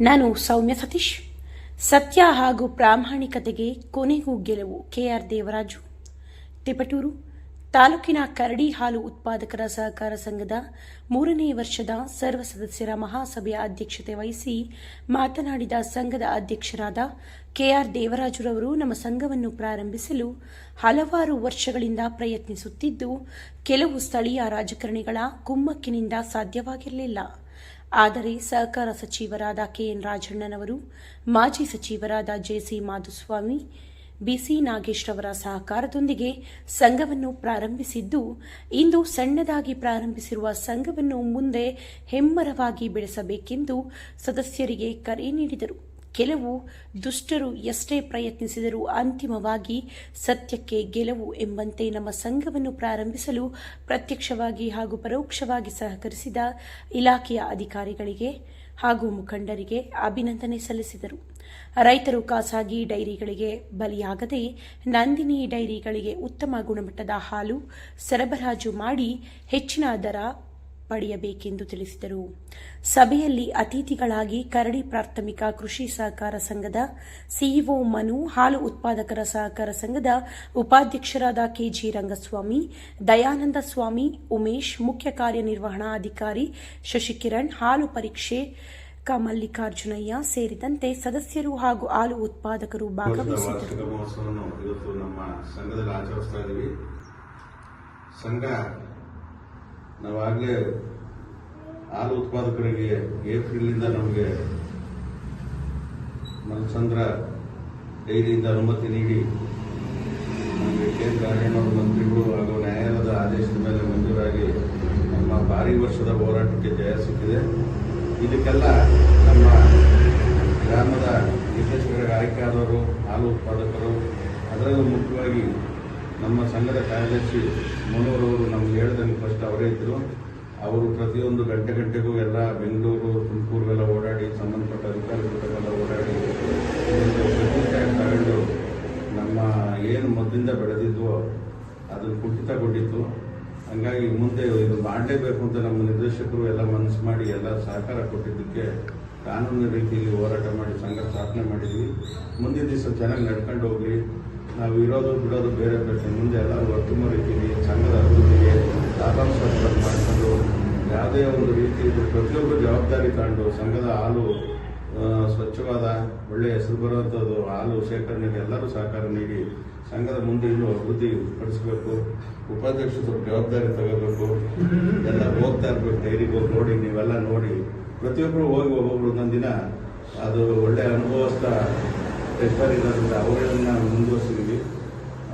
ನಾನು ಸೌಮ್ಯ ಸತೀಶ್. ಸತ್ಯ ಹಾಗೂ ಪ್ರಾಮಾಣಿಕತೆಗೆ ಕೊನೆಗೂ ಗೆಲುವು ಕೆಆರ್ ದೇವರಾಜು. ತಿಪಟೂರು, ತಾಲೂಕಿನ ಕರಡಿ ಹಾಲು ಉತ್ಪಾದಕರ ಸಹಕಾರ ಸಂಘದ ಮೂರನೇ ವರ್ಷದ ಸರ್ವ ಸದಸ್ಯರ ಮಹಾಸಭೆಯ ಅಧ್ಯಕ್ಷತೆ ವಹಿಸಿ ಮಾತನಾಡಿದ ಸಂಘದ ಅಧ್ಯಕ್ಷರಾದ ಕೆಆರ್ ದೇವರಾಜುರವರು ನಮ್ಮ ಸಂಘವನ್ನು ಪ್ರಾರಂಭಿಸಲು ಹಲವಾರು ವರ್ಷಗಳಿಂದ ಪ್ರಯತ್ನಿಸುತ್ತಿದ್ದು, ಕೆಲವು ಸ್ಥಳೀಯ ರಾಜಕಾರಣಿಗಳ ಕುಮ್ಮಕ್ಕಿನಿಂದ ಸಾಧ್ಯವಾಗಿರಲಿಲ್ಲ. ಆದರೆ ಸಹಕಾರ ಸಚಿವರಾದ ಕೆಎನ್ ರಾಜಣ್ಣನವರು, ಮಾಜಿ ಸಚಿವರಾದ ಜೆಸಿ ಮಾಧುಸ್ವಾಮಿ, ಬಿಸಿ ನಾಗೇಶ್ ರವರ ಸಹಕಾರದೊಂದಿಗೆ ಸಂಘವನ್ನು ಪ್ರಾರಂಭಿಸಿದ್ದು, ಇಂದು ಸಣ್ಣದಾಗಿ ಪ್ರಾರಂಭಿಸಿರುವ ಸಂಘವನ್ನು ಮುಂದೆ ಹೆಮ್ಮರವಾಗಿ ಬೆಳೆಸಬೇಕೆಂದು ಸದಸ್ಯರಿಗೆ ಕರೆ ನೀಡಿದರು. ಕೆಲವು ದುಷ್ಟರು ಎಷ್ಟೇ ಪ್ರಯತ್ನಿಸಿದರೂ ಅಂತಿಮವಾಗಿ ಸತ್ಯಕ್ಕೆ ಗೆಲುವು ಎಂಬಂತೆ ನಮ್ಮ ಸಂಘವನ್ನು ಪ್ರಾರಂಭಿಸಲು ಪ್ರತ್ಯಕ್ಷವಾಗಿ ಹಾಗೂ ಪರೋಕ್ಷವಾಗಿ ಸಹಕರಿಸಿದ ಇಲಾಖೆಯ ಅಧಿಕಾರಿಗಳಿಗೆ ಹಾಗೂ ಮುಖಂಡರಿಗೆ ಅಭಿನಂದನೆ ಸಲ್ಲಿಸಿದರು. ರೈತರು ಖಾಸಗಿ ಡೈರಿಗಳಿಗೆ ಬಲಿಯಾಗದೆ ನಂದಿನಿ ಡೈರಿಗಳಿಗೆ ಉತ್ತಮ ಗುಣಮಟ್ಟದ ಹಾಲು ಸರಬರಾಜು ಮಾಡಿ ಹೆಚ್ಚಿನ ದರ ಪಡೆಯಬೇಕೆಂದು ತಿಳಿಸಿದರು. ಸಭೆಯಲ್ಲಿ ಅತಿಥಿಗಳಾಗಿ ಕರಡಿ ಪ್ರಾಥಮಿಕ ಕೃಷಿ ಸಹಕಾರ ಸಂಘದ ಸಿಇಒ ಮನು, ಹಾಲು ಉತ್ಪಾದಕರ ಸಹಕಾರ ಸಂಘದ ಉಪಾಧ್ಯಕ್ಷರಾದ ಕೆಜಿ ರಂಗಸ್ವಾಮಿ, ದಯಾನಂದ ಸ್ವಾಮಿ, ಉಮೇಶ್, ಮುಖ್ಯ ಕಾರ್ಯನಿರ್ವಹಣಾಧಿಕಾರಿ ಶಶಿಕಿರಣ್, ಹಾಲು ಪರೀಕ್ಷೆ ಕ ಮಲ್ಲಿಕಾರ್ಜುನಯ್ಯ ಸೇರಿದಂತೆ ಸದಸ್ಯರು ಹಾಗೂ ಹಾಲು ಉತ್ಪಾದಕರು ಭಾಗವಹಿಸಿದ್ದಾರೆ. ಭಾಗವಹಿಸಿದ್ದರು ನಾವಾಗಲೇ ಹಾಲು ಉತ್ಪಾದಕರಿಗೆ ಏಪ್ರಿಲಿಂದ ನಮಗೆ ಮಲ್ಸಂದ್ರ ಡೈರಿಯಿಂದ ಅನುಮತಿ ನೀಡಿ ನಮಗೆ ಕೇಂದ್ರ ಹರಿಯಾಣದ ಮಂತ್ರಿಗಳು ಹಾಗೂ ನ್ಯಾಯಾಲಯದ ಆದೇಶದ ಮೇಲೆ ಮಂಜೂರಾಗಿ ನಮ್ಮ ಭಾರಿ ವರ್ಷದ ಹೋರಾಟಕ್ಕೆ ಜಯ ಸಿಕ್ಕಿದೆ. ಇದಕ್ಕೆಲ್ಲ ನಮ್ಮ ಗ್ರಾಮದ ನಿರ್ದೇಶಕರಿಗೆ ಆಯ್ಕೆಯಾದವರು ಹಾಲು ಉತ್ಪಾದಕರು, ಅದರಲ್ಲೂ ಮುಖ್ಯವಾಗಿ ನಮ್ಮ ಸಂಘದ ಕಾರ್ಯದರ್ಶಿ ಮನೋರವರು ನಮ್ಗೆ ಹೇಳ್ದಂಗೆ ಫಸ್ಟ್ ಅವರೇ ಇದ್ದರು ಅವರು ಪ್ರತಿಯೊಂದು ಗಂಟೆ ಗಂಟೆಗೂ ಎಲ್ಲ ಬೆಂಗಳೂರು, ತುಮಕೂರಿಗೆಲ್ಲ ಓಡಾಡಿ, ಸಂಬಂಧಪಟ್ಟ ಅಧಿಕಾರಿಗಳಿಗೆಲ್ಲ ಓಡಾಡಿ ತಗೊಂಡು ನಮ್ಮ ಏನು ಮೊದಲಿಂದ ಬೆಳೆದಿದ್ವೋ ಅದು ಕುಂಠಿತಗೊಂಡಿತ್ತು. ಹಂಗಾಗಿ ಮುಂದೆ ಇದು ಮಾಡಲೇಬೇಕು ಅಂತ ನಮ್ಮ ನಿರ್ದೇಶಕರು ಎಲ್ಲ ಮನಸ್ಸು ಮಾಡಿ ಎಲ್ಲ ಸಹಕಾರ ಕೊಟ್ಟಿದ್ದಕ್ಕೆ ಕಾನೂನು ರೀತಿಯಲ್ಲಿ ಹೋರಾಟ ಮಾಡಿ ಸಂಘ ಸ್ಥಾಪನೆ ಮಾಡಿದ್ವಿ. ಮುಂದಿನ ದಿವಸ ಚೆನ್ನಾಗಿ ನಡ್ಕೊಂಡು ಹೋಗ್ಲಿ. ನಾವು ಇರೋದು ಬಿಡೋದು ಬೇರೆ ಪ್ರಶ್ನೆ. ಮುಂದೆ ಎಲ್ಲರೂ ಉತ್ತಮ ರೀತಿಯಲ್ಲಿ ಸಂಘದ ಅಭಿವೃದ್ಧಿಗೆ ಲಾಭಾಂಶ ಮಾಡಿಕೊಂಡು ಯಾವುದೇ ಒಂದು ರೀತಿ ಪ್ರತಿಯೊಬ್ಬರು ಜವಾಬ್ದಾರಿ ತಗೊಂಡು ಸಂಘದ ಹಾಲು ಸ್ವಚ್ಛವಾದ ಒಳ್ಳೆಯ ಹೆಸರು ಬರುವಂಥದ್ದು ಹಾಲು ಶೇಖರಣೆಗೆ ಎಲ್ಲರೂ ಸಹಕಾರ ನೀಡಿ ಸಂಘದ ಮುಂದೆ ಇನ್ನೂ ಅಭಿವೃದ್ಧಿ ಪಡಿಸಬೇಕು. ಉಪಾಧ್ಯಕ್ಷರು ಜವಾಬ್ದಾರಿ ತಗೋಬೇಕು. ಎಲ್ಲ ಹೋಗ್ತಾ ಇರಬೇಕು ಡೈರಿಗೆ ಹೋಗಿ ನೋಡಿ, ನೀವೆಲ್ಲ ನೋಡಿ. ಪ್ರತಿಯೊಬ್ಬರು ಹೋಗಿ ಒಬ್ಬೊಬ್ರು ಒಂದೊಂದು ದಿನ ಅದು ಒಳ್ಳೆಯ ಅನುಭವಸ್ಥ ಟೆಸ್ಟರ್ ಇರೋದ್ರಿಂದ ಅವರನ್ನ ಮುಂದುವರಿಸಿದ್ವಿ.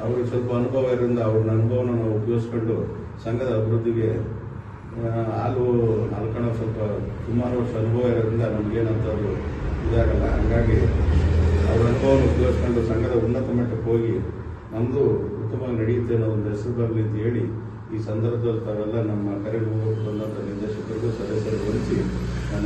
ಅವ್ರಿಗೆ ಸ್ವಲ್ಪ ಅನುಭವ ಇರೋದ್ರಿಂದ ಅವ್ರ ಅನುಭವನ ನಾವು ಉಪಯೋಗಿಸ್ಕೊಂಡು ಸಂಘದ ಅಭಿವೃದ್ಧಿಗೆ ಹಾಲು ನಾಲ್ಕಣ ಸ್ವಲ್ಪ ಸುಮಾರು ವರ್ಷ ಅನುಭವ ಇರೋದ್ರಿಂದ ನಮಗೇನಂಥದ್ದು ಇದಾಗಲ್ಲ. ಹಾಗಾಗಿ ಅವ್ರ ಅನುಭವನ ಉಪಯೋಗಿಸ್ಕೊಂಡು ಸಂಘದ ಉನ್ನತ ಮಟ್ಟಕ್ಕೆ ಹೋಗಿ ನಮ್ಮದು ಉತ್ತಮವಾಗಿ ನಡೆಯುತ್ತೆ ಅನ್ನೋ ಒಂದು ಹೆಸರು ಬರಲಿ ಅಂತ ಹೇಳಿ ಈ ಸಂದರ್ಭದಲ್ಲಿ ತಾವೆಲ್ಲ ನಮ್ಮ ಕರೆಗೆ ಹೋಗಕ್ಕೆ ಬಂದಂಥ ನಿರ್ದೇಶಕರಿಗೂ ಸದಸ್ಯರು ಹೊರಿಸಿ ನಾನು